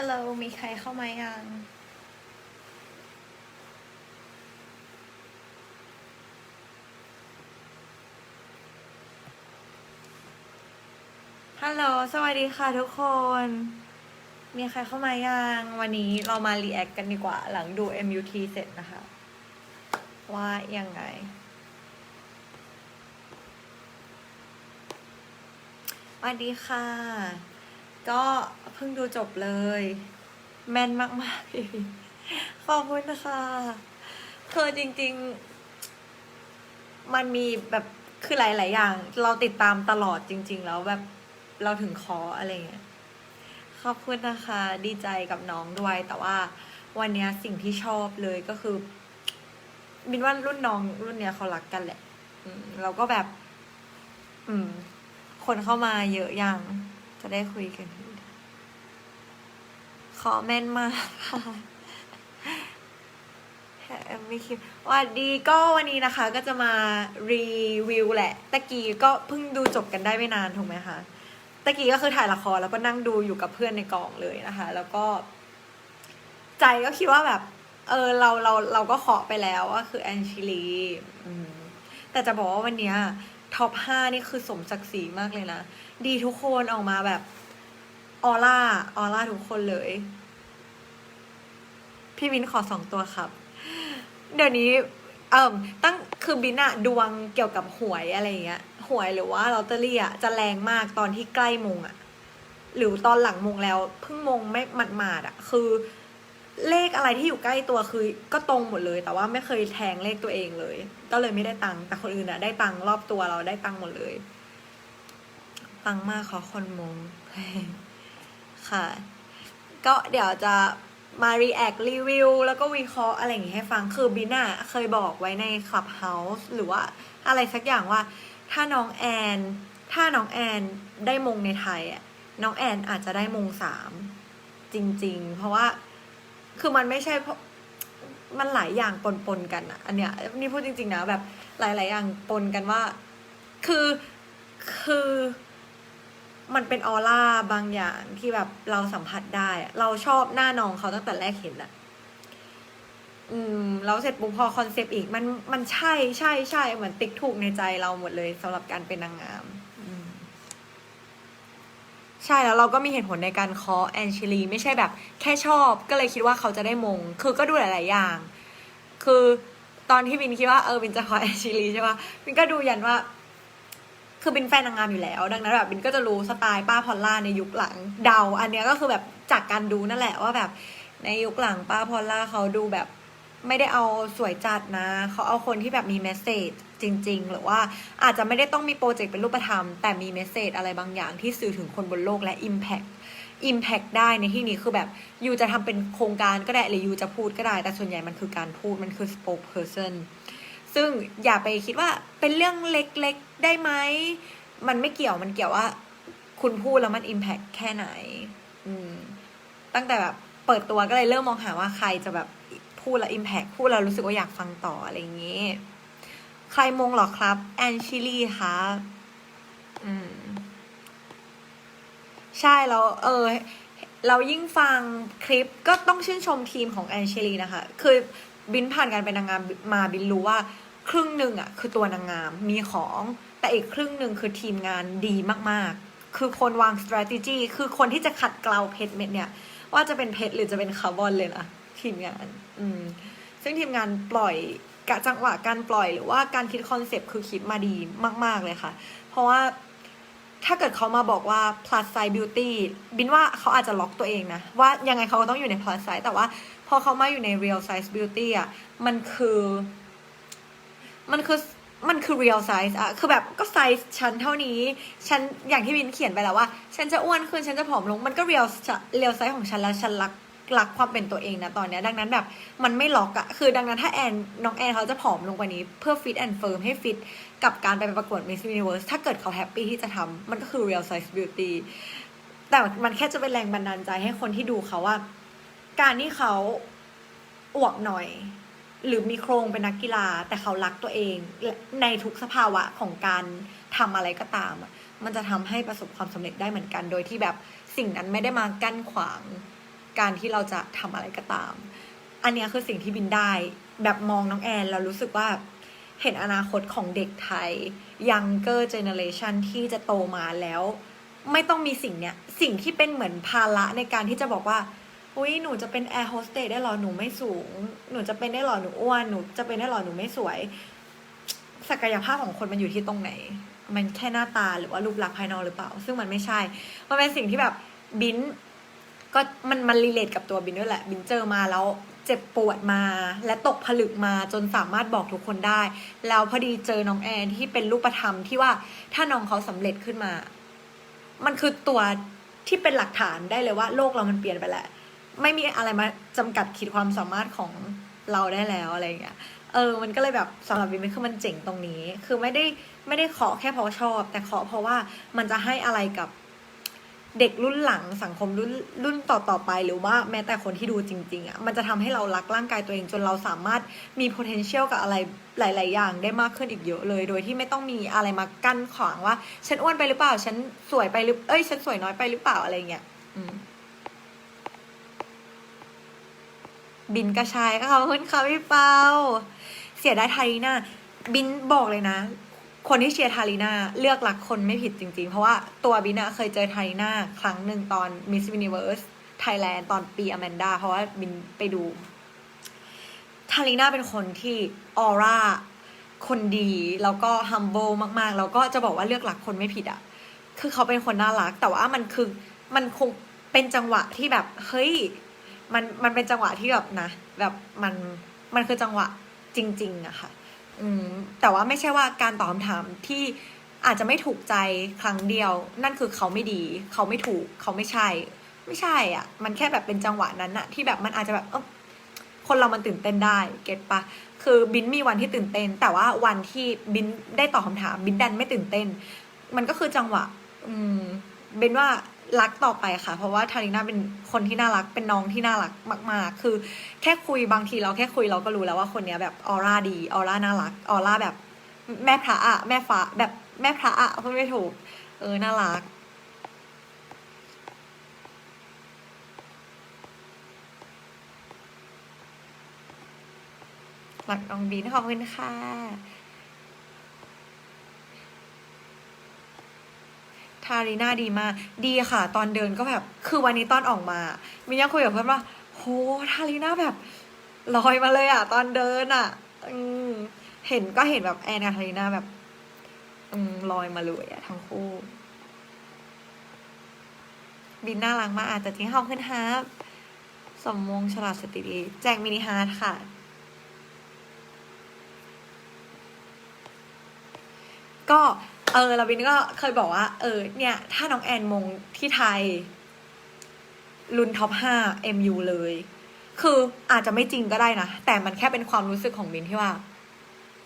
Hello มีใครเข้ามายังฮัลโหล สวัสดีค่ะทุกคน มีใครเข้ามายัง วันนี้เรามารีแอคกันดีกว่า หลังดู MUT เสร็จนะคะ ว่ายังไง สวัสดีค่ะ ก็เพิ่งดูจบเลย แม่นมากๆขอบคุณนะคะคือจริง ๆ มันมีแบบคือหลาย ๆ อย่าง เราติดตามตลอดจริง ๆ แล้วแบบเราถึงคออะไรเงี้ยขอบคุณนะคะ ดีใจกับน้องด้วย แต่ว่าวันนี้สิ่งที่ชอบเลยก็คือบินว่ารุ่นน้องรุ่นเนี้ยเขารักกันแหละ อืมเราก็แบบ อืม คนเข้ามาเยอะอยัง จะได้คุยกัน ขอแม่นมากค่ะแอมไม่คิดวัสดีก็วันนี้นะคะก็จะมารีวิวแหละ ตะกี้ก็เพิ่งดูจบกันได้ไม่นานถูกไหมคะ ตะกี้ก็คือถ่ายละครแล้วก็นั่งดูอยู่กับเพื่อนในกองเลยนะคะ แล้วก็ ใจก็คิดว่าแบบ เออเราเราเราก็เคาะไปแล้วว่าคือแอนชิลีแต่จะบอกว่าวันเนี้ยท็อปห้านี่คือสมศักดิ์ศรีมากเลยนะ ดีทุกคนออกมาแบบออร่าออร่าทุกคนเลย พี่วินขอสองตัวครับ เดี๋ยวนี้ เอ่มตั้งคือบินอะดวงเกี่ยวกับหวยอะไรเงี้ยหวยหรือว่าลอตเตอรี่อะจะแรงมากตอนที่ใกล้มงอะหรือตอนหลังมงแล้วเพิ่งมงไม่หมาดอะคือเลขอะไรที่อยู่ใกล้ตัวคือ ก็ตรงหมดเลย แต่ว่าไม่เคยแทงเลขตัวเองเลย ก็เลยไม่ได้ตังค์แต่คนอื่นอะได้ตังค์รอบตัวเราได้ตังค์หมดเลย ตังมากขอคนมง ค่ะ ก็เดี๋ยวจะมา react รีวิวแล้วก็วิเคราะห์อะไรอย่างงี้ให้ฟังคือบินอะเคยบอกไว้ใน Clubhouse หรือว่าอะไรสักอย่างว่า ถ้าน้องแอนถ้าน้องแอนได้มงในไทยอะน้องแอนอาจจะได้มงสามจริง ๆ เพราะว่าคือมันไม่ใช่เพราะมันหลายอย่างปนๆกันอะอันเนี้ยนี่พูดจริง ๆ นะแบบหลาย ๆ อย่างปนกันว่า คือคือ มันเป็นออร่าบางอย่างที่แบบเราสัมผัสได้ เราชอบหน้าน้องเขาตั้งแต่แรกเห็นอะอืมแล้วเสร็จปุ๊บพอคอนเซปต์อีก มันมันใช่ใช่ใช่เหมือนติ๊กถูกในใจเราหมดเลยสำหรับการเป็นนางงามอืมใช่แล้วเราก็มีเหตุผลในการคาะแอนชิลีไม่ใช่แบบ แค่ชอบก็เลยคิดว่าเขาจะได้มง คือก็ดูหลาย ๆ อย่าง คือตอนที่บินคิดว่าเออบินจะคาะแอนชิลีใช่ปะบินก็ดูยันว่า คือบินแฟนนางงามอยู่แล้ว ดังนั้นแบบบินก็จะรู้สไตล์ป้าพอลล่าในยุคหลังเดา อันเนี้ยก็คือแบบจากการดูนั่นแหละว่าแบบในยุคหลังป้าพอลล่าเขาดูแบบไม่ได้เอาสวยจัดนะ เขาเอาคนที่แบบมีเมสเซจจริง ๆ หรือว่าอาจจะไม่ได้ต้องมีโปรเจกต์เป็นรูปธรรม แต่มีเมสเซจอะไรบางอย่างที่สื่อถึงคนบนโลกและ Impact Impact ได้ในที่นี้คือแบบยูจะทำเป็นโครงการก็ได้หรือยูจะพูดก็ได้ แต่ส่วนใหญ่มันคือการพูดมันคือ spoke person ซึ่งอย่าไปคิดว่าเป็นเรื่องเล็ก ได้ไหม มันไม่เกี่ยวมันเกี่ยวว่า คุณพูดแล้วมัน Impact แค่ไหน อืม ตั้งแต่แบบเปิดตัวก็เลยเริ่มมองหาว่าใครจะแบบพูดแล้ว Impact พูดแล้วรู้สึกว่าอยากฟังต่ออะไรอย่างนี้ ใครมงหรอครับ แอนชิลี่คะอืม ใช่แล้วเออเรายิ่งฟังคลิปก็ต้องชื่นชมทีมของแอนเชลีนะคะ คือบินผ่านการเป็นนางงามมาบินรู้ว่า ครึ่งหนึ่งอะ คือตัวนางงามมีของ แต่อีกครึ่งหนึ่งคือทีมงานดีมากๆ คือคนวาง strategy คือคนที่จะขัดเกลาเพชรเม็ดเนี่ย ว่าจะเป็นเพชรหรือจะเป็นคาร์บอนเลยนะทีมงาน อืม ซึ่งทีมงานปล่อยกะจังหวะการปล่อยหรือว่าการคิดคอนเซปต์คือคิดมาดีมากๆเลยค่ะ เพราะว่าถ้าเกิดเขามาบอกว่า plus size beauty บินว่าเขาอาจจะล็อกตัวเองนะ ว่ายังไงเขาก็ต้องอยู่ใน plus size แต่ว่าพอเขามาอยู่ใน real size beauty อะ มันคือ มันคือ มันคือ real size อะคือแบบก็ไซส์ฉันเท่านี้ฉันอย่างที่วินเขียนไปแล้วว่า ฉันจะอ้วนขึ้นฉันจะผอมลง มันก็ real real size ของฉันแล้วฉันรักรักความเป็นตัวเองนะตอนนี้ดังนั้นแบบมันไม่ล็อกอะคือดังนั้นถ้าแอนน้องแอนเขาจะผอมลงกว่านี้เพื่อ fit and firm ให้ fit กับการไปประกวด Miss Universe ถ้าเกิดเขาแฮปปี้ที่จะทำมันก็คือ real size beauty แต่มันแค่จะเป็นแรงบันดาลใจให้คนที่ดูเขาว่า การที่เขาอวบหน่อย หรือมีโครงเป็นนักกีฬา แต่เขารักตัวเองในทุกสภาวะของการทำอะไรก็ตาม มันจะทำให้ประสบความสำเร็จได้เหมือนกัน โดยที่แบบสิ่งนั้นไม่ได้มากั้นขวางการที่เราจะทำอะไรก็ตาม อันนี้คือสิ่งที่บินได้ แบบมองน้องแอนเรารู้สึกว่าเห็นอนาคตของเด็กไทย younger generation ที่จะโตมาแล้ว ไม่ต้องมีสิ่งเนี้ยสิ่งที่เป็นเหมือนภาระในการที่จะบอกว่า อุ้ยหนูจะเป็นแอร์โฮสเตสได้หรอหนูไม่สูง หนูจะเป็นได้หรอหนูอ้วนหนูจะเป็นได้หรอหนูไม่สวย ศักยภาพของคนมันอยู่ที่ตรงไหน มันแค่หน้าตาหรือว่ารูปลักษณ์ภายนอกหรือเปล่า ซึ่งมันไม่ใช่ มันเป็นสิ่งที่แบบบินก็มันมันรีเลทกับตัวบินด้วยแหละ บินเจอมาแล้วเจ็บปวดมาและตกผลึกมาจนสามารถบอกทุกคนได้ แล้วพอดีเจอน้องแอนที่เป็นรูปธรรมที่ว่าถ้าน้องเขาสำเร็จขึ้นมา มันคือตัวที่เป็นหลักฐานได้เลยว่า โลกเรามันเปลี่ยนไปแล้ว ไม่มีอะไรมาจำกัดขีดความสามารถของเราได้แล้วอะไรอย่างเงี้ย เออ มันก็เลยแบบสำหรับวินมันคือมันเจ๋งตรงนี้ คือไม่ได้ไม่ได้ขอแค่เพราะชอบ แต่ขอเพราะว่ามันจะให้อะไรกับเด็กรุ่นหลังสังคมรุ่นรุ่นต่อต่อไป หรือว่าแม้แต่คนที่ดูจริง ๆอะ่ะมันจะทำให้เรารักร่างกายตัวเองจนเราสามารถมี potential กับอะไรหลาย ๆ อย่างได้มากขึ้นอีกเยอะเลย โดยที่ไม่ต้องมีอะไรมากั้นขวางว่า ฉันอ้วนไปหรือเปล่า ฉันสวยไปหรือเอ้ย ฉันสวยน้อยไปหรือเปล่าอะไรเงี้ย อืม บินกระชายก็ขอบคุณค่ะพี่เปาเสียดายทารีนาบินบอกเลยนะ คนที่เชียร์ทารีนาเลือกหลักคนไม่ผิดจริง ๆ เพราะว่าตัวบินะเคยเจอทารีนาครั้งหนึ่งตอน Miss Universe Thailand ตอนปีอแมนดาเพราะว่าบินไปดูทารีนาเป็นคนที่ออร่าคนดี แล้วก็ humble มากๆ แล้วก็จะบอกว่าเลือกหลักคนไม่ผิดอะคือเขาเป็นคนน่ารัก แต่ว่ามันคือมันคงเป็นจังหวะที่แบบ เฮ้ย มันมันเป็นจังหวะที่แบบนะ แบบมันมันคือจังหวะจริง ๆอะค่ะ อืม แต่ว่าไม่ใช่ว่าการตอบคำถามที่อาจจะไม่ถูกใจครั้งเดียว นั่นคือเขาไม่ดี เขาไม่ถูก เขาไม่ใช่ ไม่ใช่อะ มันแค่แบบเป็นจังหวะนั้นอะที่แบบมันอาจจะแบบเออคนเรามันตื่นเต้นได้ เก็ตปะคือบินมีวันที่ตื่นเต้น แต่ว่าวันที่บินได้ตอบคำถาม บินดันไม่ตื่นเต้น มันก็คือจังหวะ อืมเบนว่า รักต่อไปค่ะ เพราะว่าทาริน่าเป็นคนที่น่ารักเป็นน้องที่น่ารักมาก ๆ คือแค่คุยบางทีเราแค่คุยเราก็รู้แล้วว่าคนเนี้ยแบบออร่าดีออร่าน่ารักออร่าแบบแม่พระอะแม่ฟ้าแบบแม่พระอะพูดไม่ถูก เออน่ารักหลักน้องบินขอบคุณค่ะ ทารีน่าดีมาก ดีค่ะ ตอนเดินก็แบบ คือวันนี้ตอนออกมา มินยังคุยกับเพื่อนว่า โห ทารีน่าแบบลอยมาเลยอะ ตอนเดินอะ อืม เห็นก็เห็นแบบแอนกับทารีน่าแบบ อืมลอยมาเลยอะทั้งคู่ บินน่ารักมากอาจจะทิ้งห้องขึ้นฮาร์ปสมมงฉลาดสติดีแจกมินิฮาร์ดค่ะก็ เออลาบินก็เคยบอกว่า เออ เนี่ย ถ้าน้องแอนมงที่ไทยรุ่นท็อปห้า MU เลย คืออาจจะไม่จริงก็ได้นะ แต่มันแค่เป็นความรู้สึกของบินที่ว่า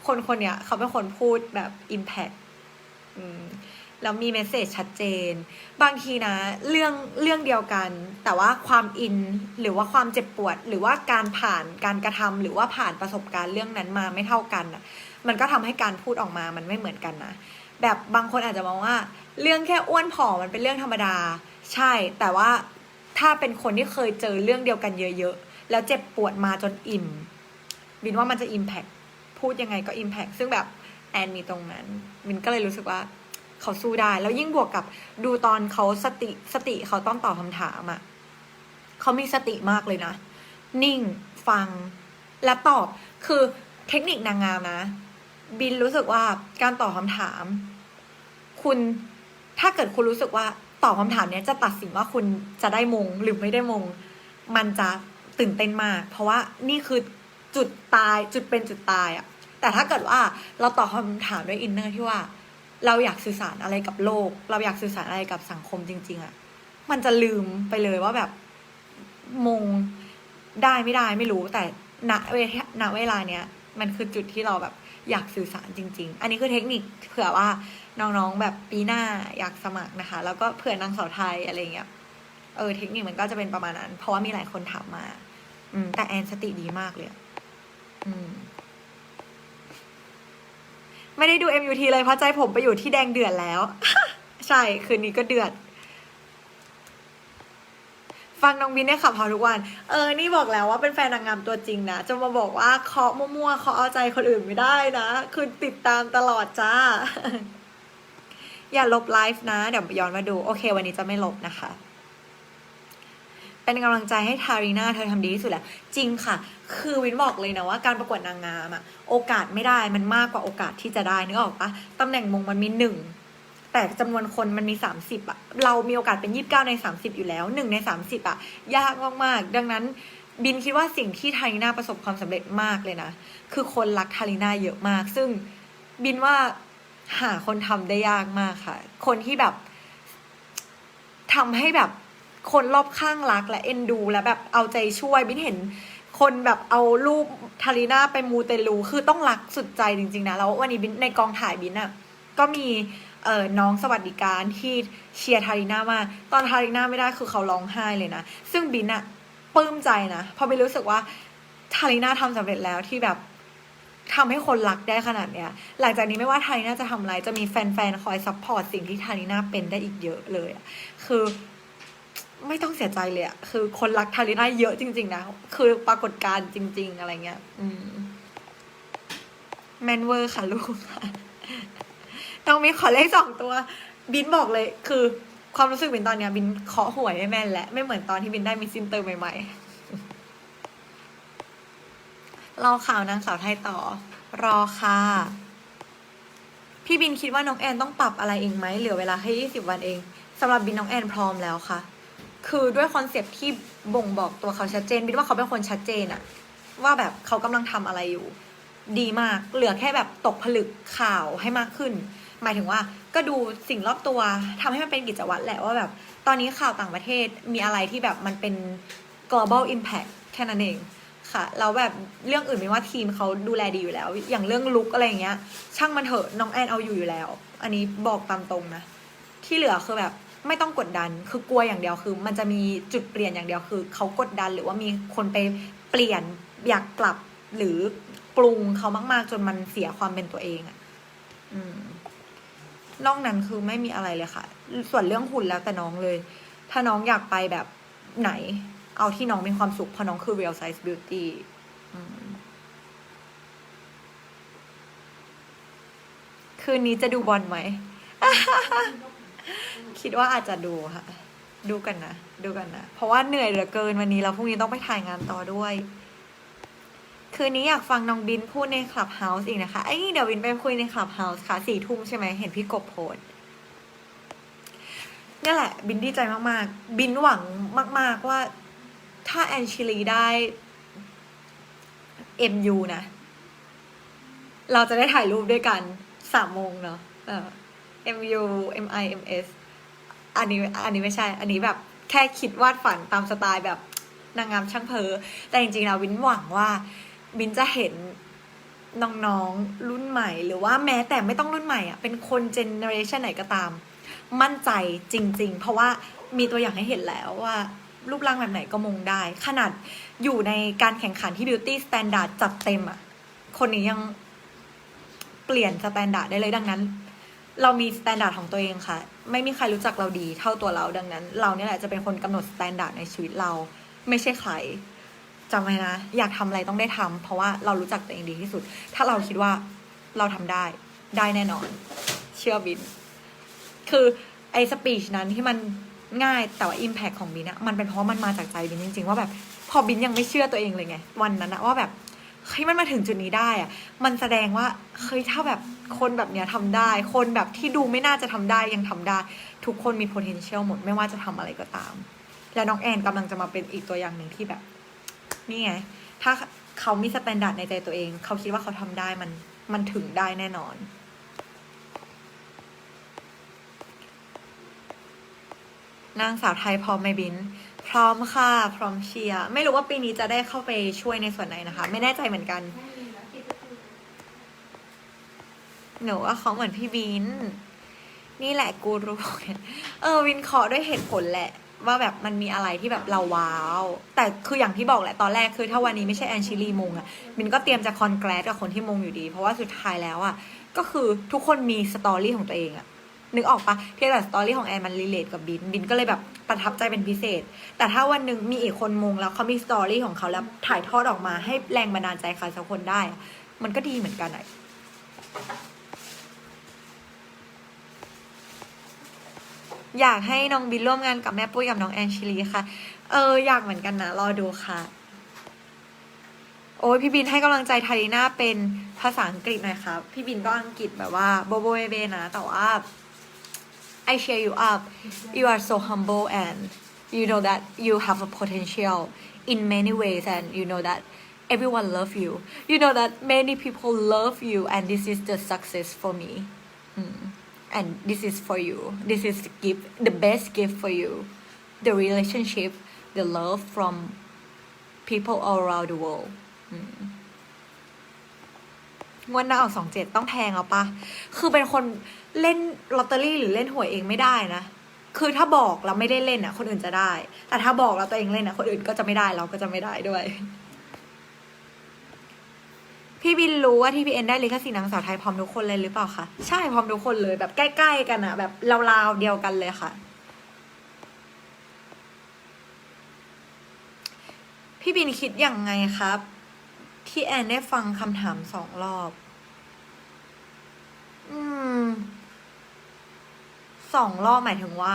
คนคนเนี้ยเขาเป็นคนพูดแบบ Impact อืมแล้วมีเมสเซจชัดเจน บางทีนะ เรื่องเรื่องเดียวกัน แต่ว่าความอินหรือว่าความเจ็บปวด หรือว่าการผ่านการกระทำหรือว่าผ่านประสบการณ์เรื่องนั้นมาไม่เท่ากันอะ มันก็ทำให้การพูดออกมามันไม่เหมือนกันนะ แบบบางคนอาจจะมองว่า เรื่องแค่อ้วนผอมมันเป็นเรื่องธรรมดา ใช่แต่ว่าถ้าเป็นคนที่เคยเจอเรื่องเดียวกันเยอะๆ แล้วเจ็บปวดมาจนอิ่ม บินว่ามันจะ Impact พูดยังไงก็ Impact ซึ่งแบบแอนมีตรงนั้นบินก็เลยรู้สึกว่าเขาสู้ได้ แล้วยิ่งบวกกับดูตอนเขาสติสติเขาต้องตอบคำถามอะ่ะเขามีสติมากเลยนะ นิ่งฟังและตอบคือเทคนิคนางงามนะ บินรู้สึกว่าการตอบคำถาม คุณถ้าเกิดคุณรู้สึกว่าตอบคำถามนี้จะตัดสินว่าคุณจะได้มงหรือไม่ได้มง มันจะตื่นเต้นมาก เพราะว่านี่คือจุดตายจุดเป็นจุดตายอะแต่ถ้าเกิดว่าเราตอบคำถามด้วยอินเนอร์ที่ว่า เราอยากสื่อสารอะไรกับโลก เราอยากสื่อสารอะไรกับสังคมจริง ๆอะมันจะลืมไปเลยว่าแบบมงได้ไม่ได้ไม่รู้แต่ณเวลาณเวลาเนี้ยมันคือจุดที่เราแบบอยากสื่อสารจริง ๆ อันนี้คือเทคนิคเผื่อว่า น้องๆแบบปีหน้าอยากสมัครนะคะ แล้วก็เผื่อนางสาวไทยอะไรเงี้ยเออเทคนิคมันก็จะเป็นประมาณนั้น เพราะว่ามีหลายคนถามมา อืม แต่แอนสติดีมากเลยอืม ไม่ได้ดู MUT เลยเพราะใจผมไปอยู่ที่แดงเดือดแล้ว ใช่ คืนนี้ก็เดือดฟังน้องบินได้ขับเฮาทุกวัน เออ นี่บอกแล้วว่าเป็นแฟนนางงามตัวจริงนะ จะมาบอกว่าเคาะมั่วๆเคาะเอาใจคนอื่นไม่ได้นะ คือติดตามตลอดจ้า อย่าลบไลฟ์นะ เดี๋ยวย้อนมาดู โอเค วันนี้จะไม่ลบนะคะ เป็นกำลังใจให้ทารีนาเธอทำดีที่สุดแล้ว จริงค่ะ คือวินบอกเลยนะว่าการประกวดนางงามอะโอกาสไม่ได้มันมากกว่าโอกาสที่จะได้นึกออกปะตำแหน่งมงมันมีหนึ่งแต่จำนวนคนมันมี 30อะเรามีโอกาสเป็น 29 ใน 30 อยู่แล้วหนึ่งใน 30อะยากมากๆ ดังนั้นบินคิดว่าสิ่งที่ทาริน่าประสบความสำเร็จมากเลยนะ คือคนรักทาริน่าเยอะมาก ซึ่งบินว่า หาคนทำได้ยากมากค่ะ คนที่แบบทำให้แบบคนรอบข้างรักและเอ็นดู และแบบเอาใจช่วยบินเห็น คนแบบเอารูปทาริน่าไปมูเตลูคือต้องรักสุดใจจริง ๆ นะ แล้ววันนี้บินในกองถ่ายบินอะก็มีเอ่อน้องสวัสดิการที่เชียร์ทาริน่ามากตอนทาริน่าไม่ได้คือเขาร้องไห้เลยนะ ซึ่งบินอะปลื้มใจนะเพราะบินรู้สึกว่าทาริน่าทำสำเร็จแล้วที่แบบ ทำให้คนรักได้ขนาดเนี้ย หลังจากนี้ไม่ว่าไทาริน่าจะทำอะไร จะมีแฟนๆ คอยซัพพอร์ตสิ่งที่ทาริน่าเป็นได้อีกเยอะเลยอะคือไม่ต้องเสียใจเลยอะคือคนรักทาริน่าเยอะจริง ๆ นะ คือปรากฏการณ์จริง ๆ อะไรเงี้ย อืม แมนเวอร์ค่ะลูกค่ะน้องมีขอเลขสองตัว บินบอกเลย คือ ความรู้สึกบินตอนเนี้ย บินเคาะหวยไม่แม่นและ ไม่เหมือนตอนที่บินได้มิสซินเตอร์ใหม่ ๆ รอข่าวนางสาวไทยต่อ รอค่ะ พี่บินคิดว่าน้องแอนต้องปรับอะไรเองไหมเหลือเวลาแค่ยี่สิบวันเองสำหรับบินน้องแอนพร้อมแล้วค่ะ คือด้วยคอนเซปที่บ่งบอกตัวเขาชัดเจนบินว่าเขาเป็นคนชัดเจนอะว่าแบบเขากำลังทำอะไรอยู่ ดีมาก เหลือแค่แบบตกผลึกข่าวให้มากขึ้น หมายถึงว่าก็ดูสิ่งรอบตัวทำให้มันเป็นกิจวัตรแหละว่าแบบ ตอนนี้ข่าวต่างประเทศมีอะไรที่แบบมันเป็น global impact แค่นั้นเอง ค่ะแล้วแบบเรื่องอื่นไม่ว่าทีมเขาดูแลดีอยู่แล้ว อย่างเรื่องลุกอะไรอย่างเงี้ย ช่างมันเถอะน้องแอนเอาอยู่อยู่แล้ว อันนี้บอกตามตรงนะ ที่เหลือคือแบบไม่ต้องกดดัน คือกลัวอย่างเดียวคือ มันจะมีจุดเปลี่ยนอย่างเดียวคือเขากดดันหรือว่ามีคนไปเปลี่ยนอยากปรับหรือปรุงเขามาก ๆ จนมันเสียความเป็นตัวเองอะอืมนอกนั้นคือไม่มีอะไรเลยค่ะ ส่วนเรื่องหุ่นแล้วแต่น้องเลย ถ้าน้องอยากไปแบบไหน เอาที่น้องมีความสุขเพราะน้องคือ real size beauty คืนนี้จะดูบอลไหม คิดว่าอาจจะดูค่ะ ดูกันนะ ดูกันนะ เพราะว่าเหนื่อยเหลือเกินวันนี้แล้วพรุ่งนี้ต้องไปถ่ายงานต่อด้วย คืนนี้อยากฟังน้องบินพูดในคลับเฮาส์อีกนะคะ ไอ้เดี๋ยวบินไปคุยในคลับเฮาส์ค่ะสี่ทุ่มใช่ไหม เห็นพี่กบโพสนี่แหละ บินดีใจมาก ๆ บินหวังมาก ๆ ว่า ถ้าแอนชิลีได้ MU นะ เราจะได้ถ่ายรูปด้วยกันสามโมงเนาะเออ MU MIMS อันนี้อันนี้ไม่ใช่ อันนี้แบบแค่คิดวาดฝันตามสไตล์แบบนางงามช่างเพอ แต่จริงๆแล้ววินหวังว่าบินจะเห็นน้องๆรุ่นใหม่ หรือว่าแม้แต่ไม่ต้องรุ่นใหม่อะเป็นคนเจเนอเรชันไหนก็ตาม มั่นใจจริง ๆ เพราะว่ามีตัวอย่างให้เห็นแล้วว่า รูปร่างแบบไหนก็มงได้ ขนาดอยู่ในการแข่งขันที่ Beauty Standard จัดเต็มอะคนนี้ยังเปลี่ยนสแตนดาร์ดได้เลยดังนั้น เรามีสแตนดาร์ดของตัวเองค่ะ ไม่มีใครรู้จักเราดีเท่าตัวเราดังนั้น เราเนี่ยแหละจะเป็นคนกำหนดสแตนดาร์ดในชีวิตเรา ไม่ใช่ใครจำไว้นะ อยากทำอะไรต้องได้ทำเพราะว่าเรารู้จักตัวเองดีที่สุด ถ้าเราคิดว่าเราทำได้ได้แน่นอน เชื่อบิน คือไอ้สปีชนั้นที่มัน ง่ายแต่ว่าอิมแพคของบินอะมันเป็นเพราะมันมาจากใจบินจริง ๆ ว่าแบบพอบินยังไม่เชื่อตัวเองเลยไง วันนั้นอะว่าแบบเฮ้ยมันมาถึงจุดนี้ได้อะมันแสดงว่าเฮ้ยถ้าแบบคนแบบเนี้ยทำได้ คนแบบที่ดูไม่น่าจะทำได้ยังทำได้ ทุกคนมี potential หมดไม่ว่าจะทำอะไรก็ตาม และน้องแอนกำลังจะมาเป็นอีกตัวอย่างหนึ่งที่แบบ นี่ไง ถ้าเขามีสแตนดาร์ดในใจตัวเอง เขาคิดว่าเขาทำได้มันมันถึงได้แน่นอน นางสาวไทยพร้อมไหมบิน พร้อมค่ะ พร้อมเชียร์ ไม่รู้ว่าปีนี้จะได้เข้าไปช่วยในส่วนไหนนะคะ ไม่แน่ใจเหมือนกัน หนูว่าเขาเหมือนพี่บิน นี่แหละกูรู้ เออวินเคาะด้วยเหตุผลแหละ ว่าแบบมันมีอะไรที่แบบเราว้าว แต่คืออย่างที่บอกแหละตอนแรกคือถ้าวันนี้ไม่ใช่แอนชิลีมงอะมินก็เตรียมจะคอนแกรสกับคนที่มงอยู่ดี เพราะว่าสุดท้ายแล้วอะก็คือทุกคนมีสตอรี่ของตัวเองอะ นึกออกปะเพียงแต่สตอรี่ของแอนมันรีเลทกับบินบินก็เลยแบบประทับใจเป็นพิเศษ แต่ถ้าวันหนึ่งมีอีกคนมงแล้วเขามีสตอรี่ของเขาแล้วถ่ายทอดออกมาให้แรงบันดาลใจใครสักคนได้ มันก็ดีเหมือนกันอะอยากให้น้องบินร่วมงานกับแม่ปุ้ยกับน้องแอนชิลีค่ะ เอออยากเหมือนกันนะ รอดูค่ะ โอ้ยพี่บินให้กำลังใจทารีน่าเป็นภาษาอังกฤษหน่อยครับ พี่บินก็อังกฤษแบบว่าโบโบเบเบนะ แต่ว่า I cheer you up. You are so humble and you know that you have a potential in many ways and you know that everyone love you. You know that many people love you and this is the success for me. Mm. and this is for you. This is the gift the best gift for you. The relationship the love from people all around the world งวดหน้าออกสองเจ็ดต้องแพงเอาปะคือเป็นคนเล่นลอตเตอรี่หรือเล่นหวยเองไม่ได้นะ คือถ้าบอกเราไม่ได้เล่นอะ คนอื่นจะได้ แต่ถ้าบอกเราตัวเองเล่นอะ คนอื่นก็จะไม่ได้เราก็จะไม่ได้ด้วย พี่บินรู้ว่าที่พีเอ็นได้ลิขสิทธิ์นางสาวไทยพร้อมทุกคนเลยหรือเปล่าคะใช่พร้อมทุกคนเลยแบบใกล้ๆกันอะ แบบราวๆเดียวกันเลยค่ะพี่บินคิดยังไงครับที่แอนได้ฟังคำถามสองรอบ อืมสองรอบหมายถึงว่า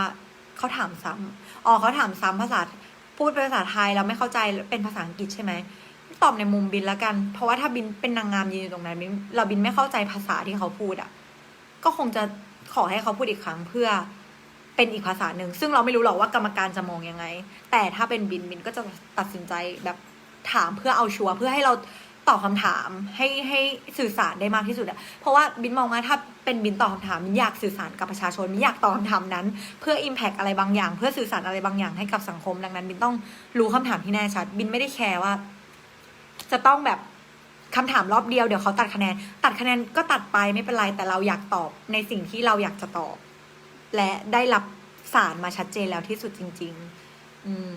เขาถามซ้ำอ๋อเขาถามซ้ำภาษาพูดเป็นภาษาไทยแล้วไม่เข้าใจเป็นภาษาอังกฤษใช่ไหมตอบในมุมบินแล้วกัน เพราะว่าถ้าบินเป็นนางงามยืนอยู่ตรงนั้นบินเราบินไม่เข้าใจภาษาที่เขาพูดอะ ก็คงจะขอให้เขาพูดอีกครั้งเพื่อเป็นอีกภาษาหนึ่ง ซึ่งเราไม่รู้หรอกว่ากรรมการจะมองยังไง แต่ถ้าเป็นบินบินก็จะตัดสินใจแบบถามเพื่อเอาชัวร์เพื่อให้เรา ตอบคำถามให้ให้สื่อสารได้มากที่สุดอะเพราะว่าบินมองว่าถ้าเป็นบินตอบคำถามบินอยากสื่อสารกับประชาชนบินอยากตอบคำถามนั้น เพื่อ Impact อะไรบางอย่าง เพื่อสื่อสารอะไรบางอย่างให้กับสังคม ดังนั้นบินต้องรู้คำถามที่แน่ชัด บินไม่ได้แคร์ว่า จะต้องแบบคำถามรอบเดียวเดี๋ยวเขาตัดคะแนน ตัดคะแนนก็ตัดไปไม่เป็นไรแต่เราอยากตอบในสิ่งที่เราอยากจะตอบ และได้รับสารมาชัดเจนแล้วที่สุดจริง ๆ อืม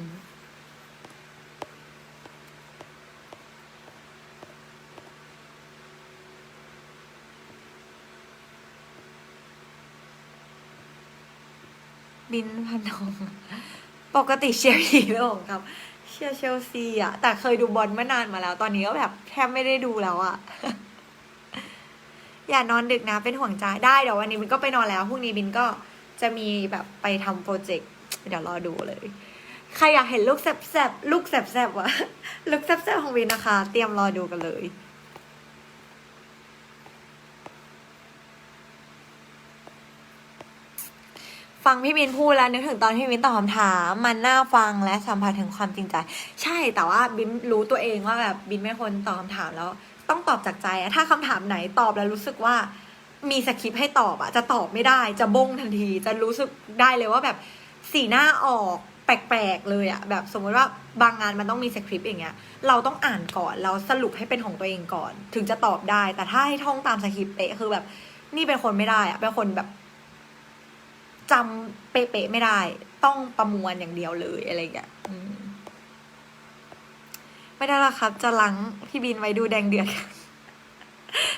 บินพนม ปกติเชียร์ทีไม่ออกครับ เชียร์เชลซีอะแต่เคยดูบอลเมื่อนานมาแล้ว ตอนนี้ก็แบบแทบไม่ได้ดูแล้วอะอย่านอนดึกนะเป็นห่วงใจได้เดี๋ยววันนี้บินก็ไปนอนแล้วพรุ่งนี้บินก็จะมีแบบไปทำโปรเจกต์เดี๋ยวรอดูเลย ใครอยากเห็นลูกแซบๆลูกแซบๆวะลูกแซบๆของบินนะคะ เตรียมรอดูกันเลย ฟังพี่บินพูดแล้วนึกถึงตอนที่บินตอบคำถามมันน่าฟังและสัมผัสถึงความจริงใจ ใช่แต่ว่าบินรู้ตัวเองว่าแบบบินไม่คนตอบคำถามแล้ว ต้องตอบจากใจอะถ้าคำถามไหนตอบแล้วรู้สึกว่ามีสคริปต์ให้ตอบอะจะตอบไม่ได้จะบงทันที จะรู้สึกได้เลยว่าแบบสีหน้าออกแปลกๆเลยอะแบบสมมติว่าบางงานมันต้องมีสคริปต์อย่างเงี้ยเราต้องอ่านก่อนเราสรุปให้เป็นของตัวเองก่อน ถึงจะตอบได้ แต่ถ้าให้ท่องตามสคริปต์เป๊ะคือแบบนี่เป็นคนไม่ได้อะเป็นคนแบบ จำเป๊ะๆไม่ได้ ต้องประมวลอย่างเดียวเลยอะไรอย่างเงี้ยไม่ได้ละครับ จะลังพี่บินไว้ดูแดงเดือด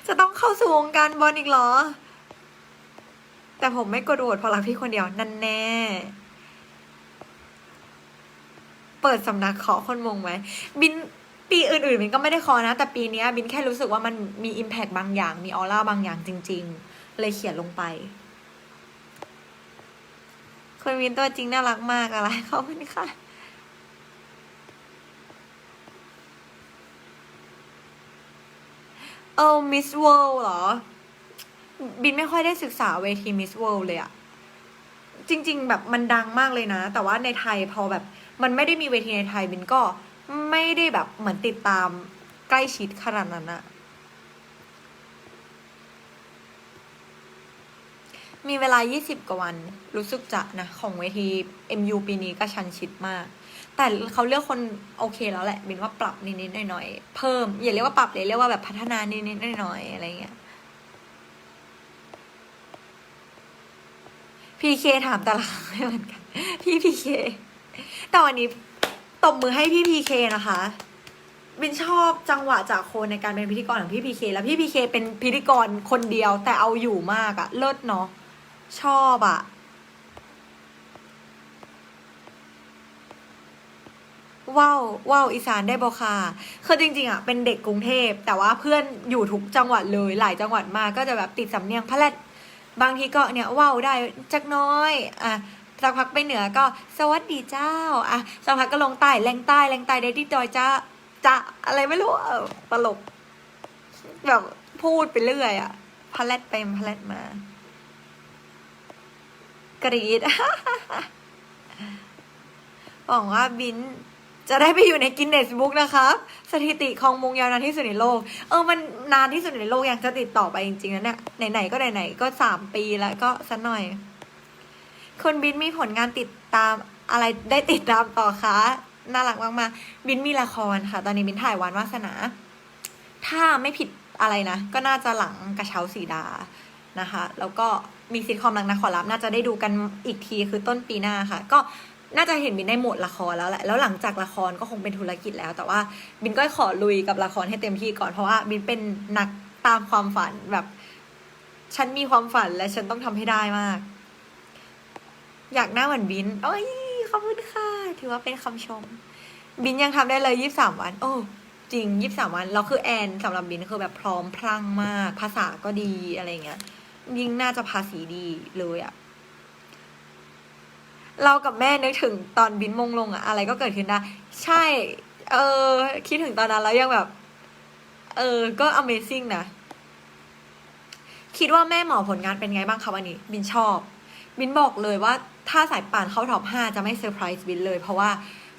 จะต้องเข้าสู่วงการบอลอีกเหรอ แต่ผมไม่กดโหวตเพราะรักพี่คนเดียว นั่นแน่ เปิดสำนักขอคนมงไหม บินปีอื่นๆบินก็ไม่ได้คอนะ แต่ปีนี้บินแค่รู้สึกว่ามันมีอิมแพกบางอย่าง มีออร่าบางอย่างจริง ๆ เลยเขียนลงไป คนวินตัวจริงน่ารักมากอะไรขอบคุณค่ะเออมิสเวิลด์เหรอ บินไม่ค่อยได้ศึกษาเวทีมิสเวิลด์เลยอะจริง ๆ แบบมันดังมากเลยนะ แต่ว่าในไทยพอแบบ มันไม่ได้มีเวทีในไทยบินก็ไม่ได้แบบเหมือนติดตามใกล้ชิดขนาดนั้นอะ มีเวลา 20 กว่าวัน รู้สึกจะนะ ของเวที MU ปีนี้ก็ชันชิดมาก แต่เขาเลือกคนโอเคแล้วแหละบินว่าปรับนิดๆหน่อยๆเพิ่ม อย่าเรียกว่าปรับเลยเรียกว่าแบบพัฒนานิดๆหน่อยๆอะไรเงี้ยพีเคถามตละครั้งไม่เหมือนกัน พี่พีเคแต่วันนี้ตบมือให้พี่พีเคนะคะบินชอบจังหวะจากโคนในการเป็นพิธีกรของพี่พีเคแล้วพี่พีเคเป็นพิธีกรคนเดียวแต่เอาอยู่มากอะเลิศเนาะ ชอบอะว้าวว้าวอีสานได้บอค่ะคือจริง ๆอะเป็นเด็กกรุงเทพ แต่ว่าเพื่อนอยู่ทุกจังหวัดเลย หลายจังหวัดมากก็จะแบบติดสำเนียงพะแลดบางทีก็เนี่ยว้าวได้จักน้อย อะสักพักไปเหนือก็สวัสดีเจ้า อะสักพักก็ลงใต้แรงใต้แรงใต้ได้ที่ดอยจ้าจะอะไรไม่รู้ตลกแบบพูดไปเรื่อยอะพะแลดไปพะแลดมา กรีดหวังว่าบินจะได้ไปอยู่ในกินเนสบุ๊กนะครับ สถิติครองมงยาวนานที่สุดในโลก เออมันนานที่สุดในโลกยังจะติดต่อไปจริงๆนะเนี่ยไหนๆก็ไหนๆก็สามปีแล้วก็สักหน่อยคุณบินมีผลงานติดตามอะไรได้ติดตามต่อคะน่ารักมากๆบินมีละครค่ะ ตอนนี้บินถ่ายวานวาสนา ถ้าไม่ผิดอะไรนะ ก็น่าจะหลังกระเช้าสีดานะคะ แล้วก็ มีซิทคอมรักนะขอรับน่าจะได้ดูกันอีกทีคือต้นปีหน้าค่ะ ก็น่าจะเห็นบินในโหมดละครแล้วแหละ แล้วหลังจากละครก็คงเป็นธุรกิจแล้ว แต่ว่าบินก็ขอลุยกับละครให้เต็มที่ก่อน เพราะว่าบินเป็นนักตามความฝันแบบ ฉันมีความฝันและฉันต้องทำให้ได้มาก อยากหน้าเหมือนบิน โอ้ยขอบคุณค่ะ ถือว่าเป็นคำชม บินยังทำได้เลยยี่สามวัน โอ้จริงยี่สามวัน เราคือแอนสำหรับบินคือแบบพร้อมพรั่งมาก ภาษาก็ดีอะไรเงี้ย ยิ่งน่าจะภาษีดีเลยอะเรากับแม่นึกถึงตอนบินมงลงอะอะไรก็เกิดขึ้นได้ใช่ เออ คิดถึงตอนนั้นแล้วยังแบบ เออ ก็ Amazing นะ คิดว่าแม่หมอผลงานเป็นไงบ้างคะวันนี้ บินชอบ บินบอกเลยว่าถ้าสายป่านเข้าท็อปห้าจะไม่เซอร์ไพรส์บินเลย เพราะว่า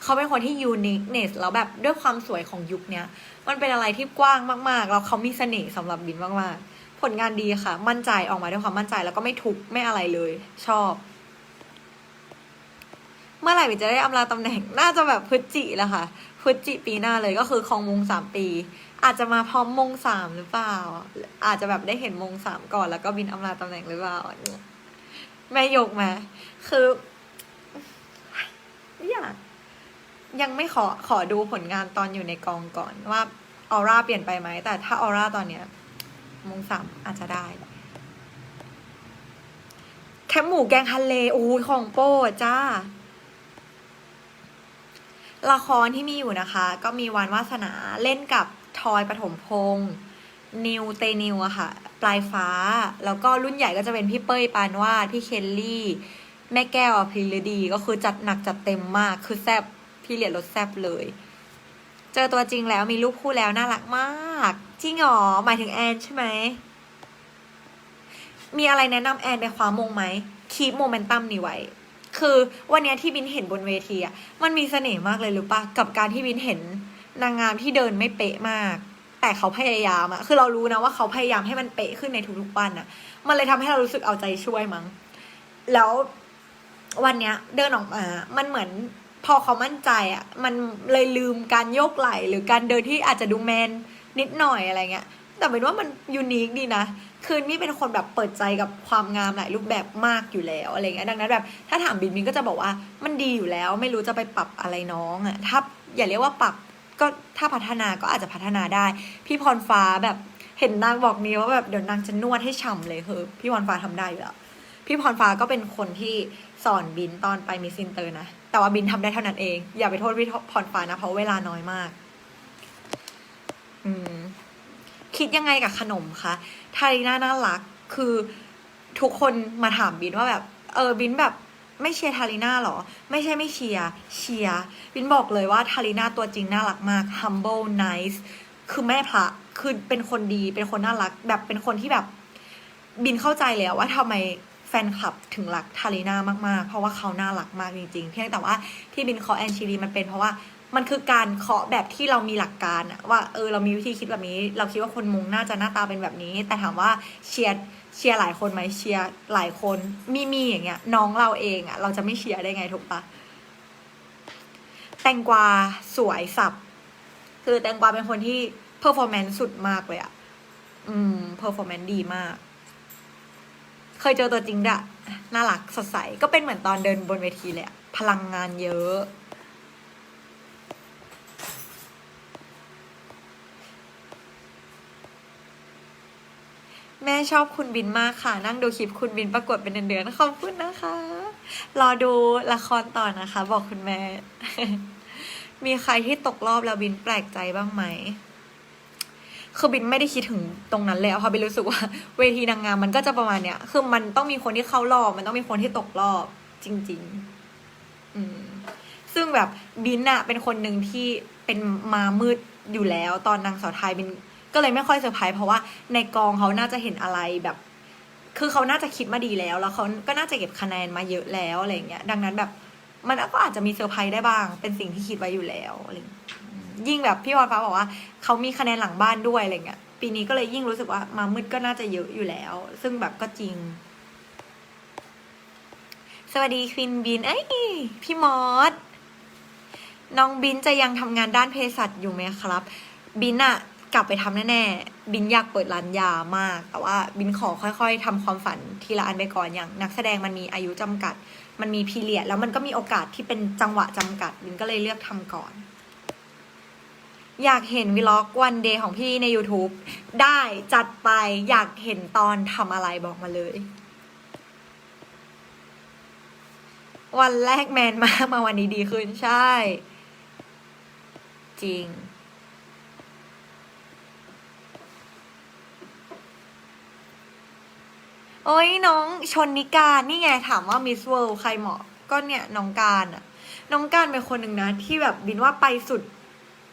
เขาเป็นคนที่ยูนิคเนสแล้วแบบด้วยความสวยของยุคเนี้ย มันเป็นอะไรที่กว้างมาก ๆ แล้วเขามีเสน่ห์สำหรับบินมาก ๆ ผลงานดีค่ะ มั่นใจออกมาด้วยความมั่นใจแล้วก็ไม่ทุกข์ไม่อะไรเลย ชอบ เมื่อไหร่บินจะได้อำลาตำแหน่งน่าจะแบบพฤศจิแล้วค่ะพฤศจิปีหน้าเลยก็คือคองมงสามปี อาจจะมาพร้อมมงสามหรือเปล่า อาจจะแบบได้เห็นมงสามก่อนแล้วก็บินอำลาตำแหน่งหรือเปล่าแม่ยกมาคืออยากยังไม่ขอขอดูผลงานตอนอยู่ในกองก่อนว่าออร่าเปลี่ยนไปไหมแต่ถ้าออร่าตอนเนี้ย มงสามอาจจะได้ แคบหมูแกงฮันเลโอ้ยของโปรดจ้า ละครที่มีอยู่นะคะ ก็มีวันวาสนาเล่นกับทอยปฐมพงษ์นิวเตนิวอะค่ะ ปลายฟ้า แล้วก็รุ่นใหญ่ก็จะเป็นพี่เป้ยปานวาด พี่เคลลี่ แม่แก้วอภิรดี ก็คือจัดหนักจัดเต็มมาก คือแซบพี่เหลียดรถแซบเลย เจอตัวจริงแล้วมีรูปคู่แล้วน่ารักมาก จริงเหรอหมายถึงแอนใช่ไหม มีอะไรแนะนำแอนไปคว้ามงไหมคีปโมเมนตัมนี้ไว้ คือวันนี้ที่บินเห็นบนเวทีอะมันมีเสน่ห์มากเลยรู้ปะกับการที่บินเห็นนางงามที่เดินไม่เป๊ะมาก แต่เขาพยายามอะคือเรารู้นะว่าเขาพยายามให้มันเป๊ะขึ้นในทุกๆวันอะมันเลยทำให้เรารู้สึกเอาใจช่วยมั้ง แล้ววันเนี้ยเดินออกมา มันเหมือนพอเขามั่นใจอะมันเลยลืมการโยกไหล่หรือการเดินที่อาจจะดูแมน นิดหน่อยอะไรเงี้ย แต่เป็นว่ามันยูนิคดีนะ คือนี่เป็นคนแบบเปิดใจกับความงามหลายรูปแบบมากอยู่แล้วอะไรเงี้ย ดังนั้นแบบถ้าถามบินบินก็จะบอกว่ามันดีอยู่แล้ว ไม่รู้จะไปปรับอะไรน้องอะถ้าอย่าเรียกว่าปรับก็ถ้าพัฒนาก็อาจจะพัฒนาได้ พี่พรฟ้าแบบเห็นนางบอกนี้ว่าแบบเดี๋ยวนางจะนวดให้ฉ่ำเลยคือพี่พรฟ้าทำได้อยู่แล้ว พี่พรฟ้าก็เป็นคนที่สอนบินตอนไปมิสซินเตอร์นะ แต่ว่าบินทำได้เท่านั้นเอง อย่าไปโทษพี่พรฟ้านะเพราะเวลาน้อยมาก อืม คิดยังไงกับขนมคะทารีน่าน่ารัก คือทุกคนมาถามบินว่าแบบ เออบินแบบไม่เชียร์ทารีน่าหรอ ไม่ใช่ไม่เชียร์เชียร์บินบอกเลยว่าทารีน่าตัวจริงน่ารักมาก humble nice คือแม่พระคือเป็นคนดีเป็นคนน่ารัก แบบเป็นคนที่แบบ บินเข้าใจแล้วว่าทำไมแฟนคลับถึงรักทารีน่ามากๆ เพราะว่าเขาน่ารักมากจริงๆ เพียงแต่ว่าที่บินเคาแอนชิลีมันเป็นเพราะว่า มันคือการเคาะแบบที่เรามีหลักการอะว่าเออเรามีวิธีคิดแบบนี้ เราคิดว่าคนมุงน่าจะหน้าตาเป็นแบบนี้ แต่ถามว่าเชียร์เชียร์หลายคนไหมเชียร์หลายคนมีมีอย่างเงี้ย น้องเราเองอะเราจะไม่เชียร์ได้ไงถูกปะแตงกวาสวยสับ คือแตงกวาเป็นคนที่เพอร์ฟอร์แมนซ์สุดมากเลยอะอืมเพอร์ฟอร์แมนซ์ดีมาก เคยเจอตัวจริงด้วยน่ารักสดใส ก็เป็นเหมือนตอนเดินบนเวทีเลยอะพลังงานเยอะ ชอบคุณบินมากค่ะ นั่งดูคลิปคุณบินประกวดเป็นเดือนๆขอบคุณนะคะ รอดูละครต่อนะคะ บอกคุณแม่ มีใครที่ตกรอบแล้วบินแปลกใจบ้างไหมคือบินไม่ได้คิดถึงตรงนั้นเลยอะเพราะบินรู้สึกว่าเวทีนางงามมันก็จะประมาณเนี้ย คือมันต้องมีคนที่เข้ารอบ มันต้องมีคนที่ตกรอบ จริง ๆ อืม ซึ่งแบบบินอะเป็นคนหนึ่งที่เป็นมามืดอยู่แล้ว ตอนนางสาวไทยบิน ก็เลยไม่ค่อยเซอร์ไพรส์เพราะว่าในกองเขาน่าจะเห็นอะไรแบบ คือเขาน่าจะคิดมาดีแล้ว แล้วเขาก็น่าจะเก็บคะแนนมาเยอะแล้วอะไรอย่างเงี้ย ดังนั้นแบบ มันก็อาจจะมีเซอร์ไพรส์ได้บ้าง เป็นสิ่งที่คิดไว้อยู่แล้วอะไรยิ่งแบบพี่วอนฟ้าบอกว่าเขามีคะแนนหลังบ้านด้วยอะไรเงี้ย ปีนี้ก็เลยยิ่งรู้สึกว่ามามืดก็น่าจะเยอะอยู่แล้ว ซึ่งแบบก็จริง สวัสดีควินบิน เอ้ยพี่มอสน้องบินจะยังทำงานด้านเภสัชอยู่ไหมครับ บินอะ กลับไปทำแน่ๆ บินอยากเปิดร้านยามาก แต่ว่าบินขอค่อยๆทำความฝันทีละอันไปก่อนอย่าง นักแสดงมันมีอายุจำกัด มันมีพีเรียดแล้วมันก็มีโอกาสที่เป็นจังหวะจำกัด บินก็เลยเลือกทำก่อน อยากเห็นวีล็อกวันเดย์ของพี่ใน YouTube ได้จัดไปอยากเห็นตอนทำอะไรบอกมาเลย วันแรกแมนมากมาวันนี้ดีขึ้นใช่ จริง โอ้ยน้องชนนิการนี่ไงถามว่ามิสเวิลด์ใครเหมาะ ก็เนี่ยน้องการอะน้องการเป็นคนหนึ่งนะ ที่แบบบินว่าไปสุด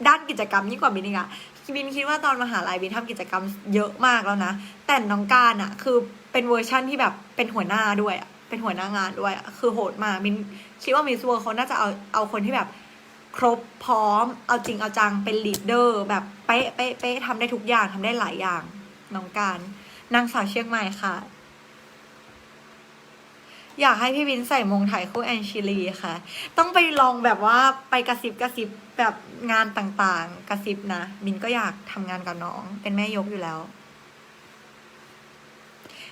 ด้านกิจกรรมยิ่งกว่าบินอีกอะบินคิดว่าตอนมหาลัยบินทำกิจกรรมเยอะมากแล้วนะแต่น้องการอะคือเป็นเวอร์ชั่นที่แบบเป็นหัวหน้าด้วยอะเป็นหัวหน้างานด้วยอะคือโหดมากบินคิดว่ามิสเวิลด์เขาน่าจะเอาเอาคนที่แบบครบพร้อม เอาจริงเอาจังเป็นลีดเดอร์แบบเป๊ะเป๊ะเป๊ะทำได้ทุกอย่างทำได้หลายอย่างน้องการนางสาวเชียงใหม่ค่ะ อยากให้พี่วินใส่มงไทยคู่แอนชิลีค่ะ ต้องไปลองแบบว่าไปกระซิบกระซิบแบบงานต่างๆ กระซิบนะบินก็อยากทำงานกับน้อง เป็นแม่ยกอยู่แล้ว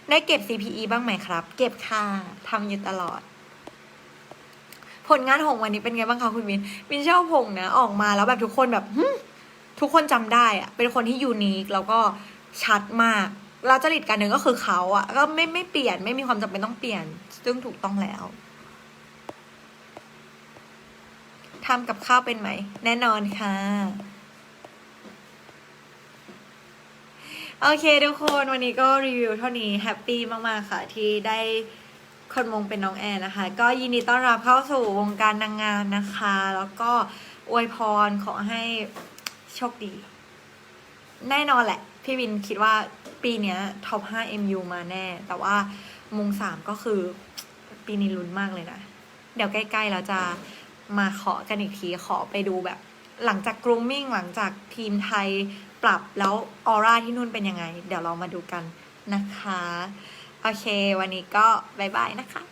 ได้เก็บ CPE บ้างไหมครับ เก็บค่ะทำอยู่ตลอด ผลงานหงวันนี้เป็นไงบ้างคะคุณวินวินชอบหงนะออกมาแล้วแบบทุกคนแบบทุกคนจำได้อะเป็นคนที่ยูนิคแล้วก็ชัดมาก แล้วจริตการหนึ่งก็คือเขาอะก็ไม่ไม่เปลี่ยนไม่มีความจำเป็นต้องเปลี่ยน ซึ่งถูกต้องแล้วทำกับข้าวเป็นไหม แน่นอนค่ะ โอเคทุกคนวันนี้ก็รีวิวเท่านี้แฮปปี้มาก ๆ ค่ะ ที่ได้คนมงเป็นน้องแอนนะคะ ก็ยินดีต้อนรับเข้าสู่วงการนางงามนะคะ แล้วก็อวยพรขอให้โชคดี แน่นอนแหละ พี่วินคิดว่า ปีเนี้ยท็อป 5 MU มาแน่ แต่ว่ามงสามก็คือปีนี้ลุ้นมากเลยนะ เดี๋ยวใกล้ๆเราจะมาขอกันอีกทีขอไปดูแบบ หลังจาก grooming หลังจากทีมไทยปรับแล้วออร่าที่นู่นเป็นยังไง เดี๋ยวเรามาดูกันนะคะ โอเค วันนี้ก็บายบายนะคะ